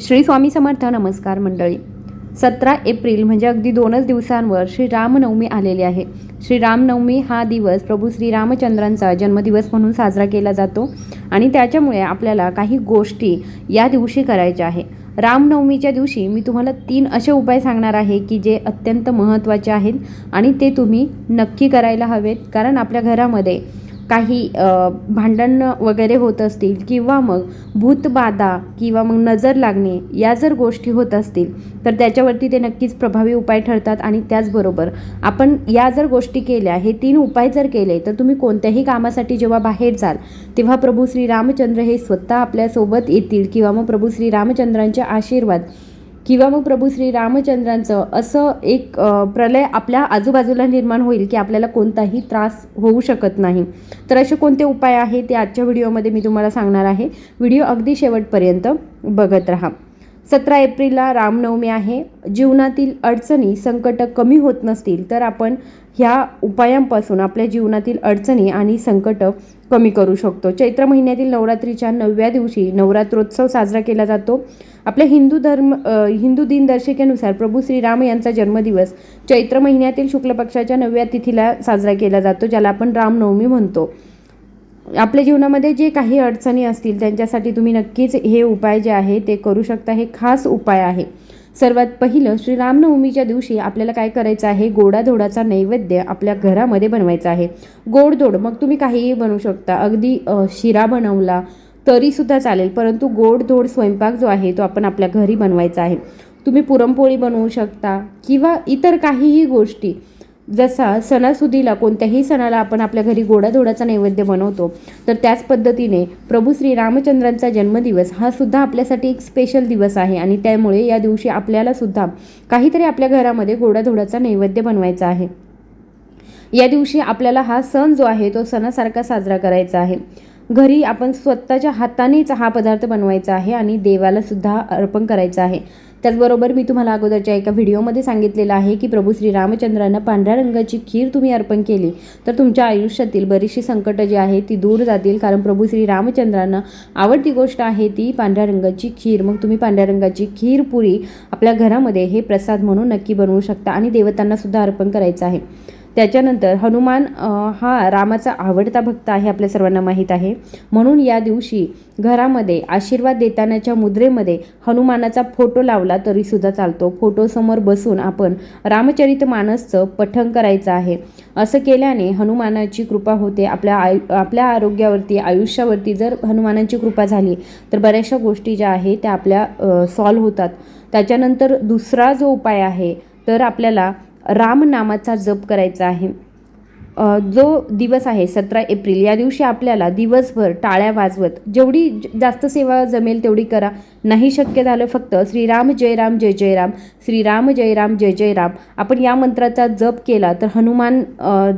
श्री स्वामी समर्थ नमस्कार मंडळी. सतरा एप्रिल म्हणजे अगदी दोनच दिवसांवर श्री रामनवमी आलेली आहे. श्री रामनवमी हा दिवस प्रभू श्री रामचंद्रांचा जन्मदिवस म्हणून साजरा केला जातो आणि त्याच्यामुळे आपल्याला काही गोष्टी या दिवशी करायच्या आहे. रामनवमीच्या दिवशी मी तुम्हाला तीन असे उपाय सांगणार आहे की जे अत्यंत महत्त्वाचे आहेत आणि ते तुम्ही नक्की करायला हवेत. कारण आपल्या घरामध्ये काही भांडण वगैरे होत असतील किंवा मग भूतबाधा किंवा मग नजर लागणे या जर गोष्टी होत असतील तर त्याच्यावरती ते नक्कीच प्रभावी उपाय ठरतात आणि त्याचबरोबर आपण या जर गोष्टी केल्या हे तीन उपाय जर केले तर तुम्ही कोणत्याही कामासाठी जेव्हा बाहेर जाल तेव्हा प्रभू श्री रामचंद्र हे स्वतः आपल्यासोबत येतील किंवा मग प्रभू श्री रामचंद्रांचे आशीर्वाद किंवा मग प्रभू श्री रामचंद्रांचं असं एक प्रलय आपल्या आजूबाजूला निर्माण होईल की आपल्याला कोणताही त्रास होऊ शकत नाही. तर असे कोणते उपाय आहे ते आजच्या व्हिडिओमध्ये मी तुम्हाला सांगणार आहे. व्हिडिओ अगदी शेवटपर्यंत बघत राहा. सतरा एप्रिलला रामनवमी आहे. जीवनातील अडचणी संकट कमी होत नसतील तर आपण ह्या उपायांपासून आपल्या जीवनातील अडचणी आणि संकट कमी करू शकतो. चैत्र महिन्यातील नवरात्रीच्या नवव्या दिवशी नवरात्रोत्सव साजरा केला जातो. आपल्या हिंदू धर्म हिंदू दिनदर्शिकेनुसार प्रभू श्रीराम यांचा जन्मदिवस चैत्र महिन्यातील शुक्ल पक्षाच्या नवव्या तिथीला साजरा केला जातो ज्याला आपण रामनवमी म्हणतो. आपल्या जीवनामध्ये जे काही अडचणी असतील त्यांच्यासाठी तुम्ही नक्कीच हे उपाय जे आहे ते करू शकता. हे खास उपाय आहे. सर्वात पहिलं श्री रामनवमीच्या दिवशी आपल्याला काय करायचं आहे? गोडाधोडाचा नैवेद्य आपल्या घरामध्ये बनवायचा आहे. गोडधोड मग तुम्ही काहीही बनवू शकता. अगदी शिरा बनवला तरीसुद्धा चालेल परंतु गोडधोड स्वयंपाक जो आहे तो आपण आपल्या घरी बनवायचा आहे. तुम्ही पुरणपोळी बनवू शकता किंवा इतर काहीही गोष्टी. जसा सणासुदीला कोणत्याही सणाला आपण आपल्या घरी गोडाधोडाचा नैवेद्य बनवतो तर त्याच पद्धतीने प्रभू श्री रामचंद्रांचा जन्मदिवस हा सुद्धा आपल्यासाठी एक स्पेशल दिवस आहे आणि त्यामुळे या दिवशी आपल्याला सुद्धा काहीतरी आपल्या घरामध्ये गोडाधोडाचा नैवेद्य बनवायचा आहे. या दिवशी आपल्याला हा सण जो आहे तो सणासारखा साजरा करायचा आहे. घरी आपण स्वतःच्या हातानेच हा पदार्थ बनवायचा आहे आणि देवाला सुद्धा अर्पण करायचा आहे. त्याचबरोबर मी तुम्हाला अगोदरच्या एका व्हिडिओमध्ये सांगितलेलं आहे की प्रभू श्री रामचंद्रांना पांढऱ्या रंगाची खीर तुम्ही अर्पण केली तर तुमच्या आयुष्यातील बरीचशी संकटं जी आहेत ती दूर जातील कारण प्रभू श्री रामचंद्रांना आवडती गोष्ट आहे ती पांढऱ्या रंगाची खीर. मग तुम्ही पांढऱ्या रंगाची खीर पुरी आपल्या घरामध्ये हे प्रसाद म्हणून नक्की बनवू शकता आणि देवतांना सुद्धा अर्पण करायचं आहे. त्याच्यानंतर हनुमान हा रामाचा आवडता भक्त आहे आपल्या सर्वांना माहीत आहे. म्हणून या दिवशी घरामध्ये आशीर्वाद देतानाच्या मुद्रेमध्ये हनुमानाचा फोटो लावला तरीसुद्धा चालतो. फोटोसमोर बसून आपण रामचरित मानसचं पठण करायचं आहे. असं केल्याने हनुमानाची कृपा होते. आपल्या आयु आपल्या आरोग्यावरती आयुष्यावरती जर हनुमानाची कृपा झाली तर बऱ्याचशा गोष्टी ज्या आहेत त्या आपल्या सॉल्व्ह होतात. त्याच्यानंतर दुसरा जो उपाय आहे तर आपल्याला रामनामाचा जप करायचा आहे. जो दिवस आहे सतरा एप्रिल या दिवशी आपल्याला दिवसभर टाळ्या वाजवत जेवढी ज- जास्त सेवा जमेल तेवढी करा. नाही शक्य झालं फक्त श्रीराम जय राम जय जय राम श्रीराम जय राम जय जय राम. आपण या मंत्राचा जप केला तर हनुमान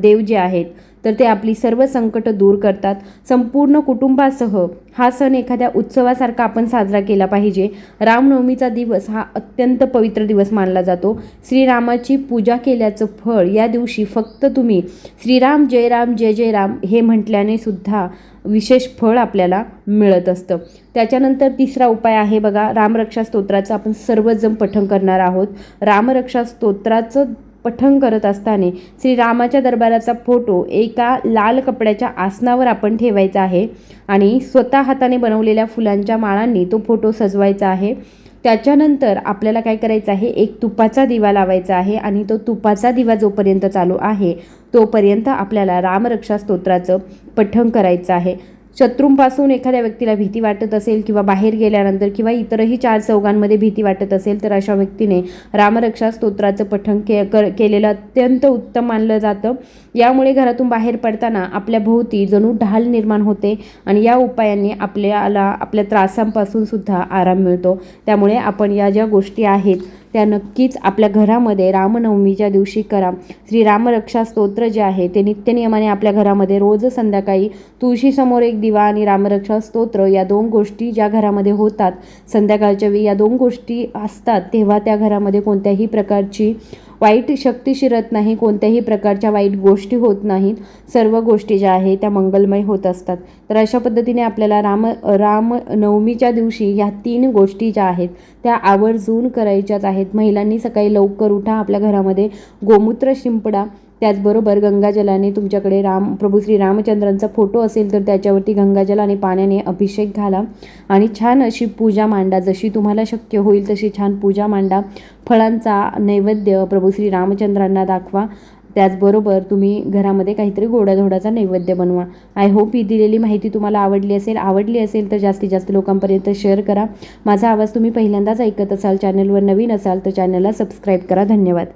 देव जे आहेत तर ते आपली सर्व संकट दूर करतात. संपूर्ण कुटुंबासह हा सण एखाद्या उत्सवासारखा आपण साजरा केला पाहिजे. रामनवमीचा दिवस हा अत्यंत पवित्र दिवस मानला जातो. श्रीरामाची पूजा केल्याचं फळ या दिवशी फक्त तुम्ही श्रीराम जय राम जय जय राम हे म्हटल्याने सुद्धा विशेष फळ आपल्याला मिळत असतं. त्याच्यानंतर तिसरा उपाय आहे बघा रामरक्षा स्तोत्राचं आपण सर्वजण पठण करणार आहोत. रामरक्षा स्तोत्राचं पठण करत असताना श्रीरामाच्या दरबाराचा फोटो एका लाल कपड्याच्या आसनावर आपण ठेवायचा आहे आणि स्वतः हाताने बनवलेल्या फुलांच्या माळांनी तो फोटो सजवायचा आहे. त्याच्यानंतर आपल्याला काय करायचं आहे? एक तुपाचा दिवा लावायचा आहे आणि तो तुपाचा दिवा जोपर्यंत चालू आहे तोपर्यंत आपल्याला रामरक्षा स्तोत्राचं पठण करायचं आहे. शत्रूंपासून एखाद्या व्यक्तीला भीती वाटत असेल किंवा बाहेर गेल्यानंतर किंवा इतरही चार चौघांमध्ये भीती वाटत असेल तर अशा व्यक्तीने रामरक्षा स्तोत्राचं पठण के कर केलेलं अत्यंत उत्तम मानलं जातं. यामुळे घरातून बाहेर पडताना आपल्या भोवती जणू ढाल निर्माण होते आणि या उपायांनी आपल्याला आपल्या त्रासांपासून सुद्धा आराम मिळतो. त्यामुळे आपण या ज्या गोष्टी आहेत त्या नक्कीच आपल्या घरामध्ये रामनवमीच्या दिवशी करा. श्री रामरक्षा स्तोत्र जे आहे ते नित्यनियमाने आपल्या घरामध्ये रोज संध्याकाळी तुळशीसमोर एक दिवा आणि रामरक्षा स्तोत्र या दोन गोष्टी ज्या घरामध्ये होतात संध्याकाळच्या वेळी या दोन गोष्टी असतात तेव्हा त्या घरामध्ये कोणत्याही प्रकारची वाईट शक्ती शिरत नाही कोणत्याही प्रकारच्या वाईट गोष्टी होत नाहीत. सर्व गोष्टी ज्या आहेत त्या मंगलमय होत असतात. तर अशा पद्धतीने आपल्याला राम राम नवमीच्या दिवशी ह्या तीन गोष्टी ज्या आहेत त्या आवर्जून करायच्याच आहेत. महिलांनी सकाळी लवकर उठा आपल्या घरामध्ये गोमूत्र शिंपडा त्याचबरोबर गंगाजलाने तुमच्याकडे राम प्रभू श्री रामचंद्रांचा फोटो असेल तर त्याच्यावरती गंगाजल आणि पाण्याने अभिषेक घाला. आणि छान अशी पूजा मांडा. जशी तुम्हाला शक्य होईल तशी छान पूजा मांडा. फळांचा नैवेद्य प्रभू श्री रामचंद्रांना दाखवा. त्याचबरोबर तुम्ही घरामध्ये काहीतरी गोडाधोडाचा नैवेद्य बनवा. आय होप ही दिलेली माहिती तुम्हाला आवडली असेल. आवडली असेल तर जास्तीत जास्त लोकांपर्यंत शेअर करा. माझा आवाज तुम्ही पहिल्यांदाच ऐकत असाल चॅनलवर नवीन असाल तर चॅनलला सबस्क्राईब करा. धन्यवाद.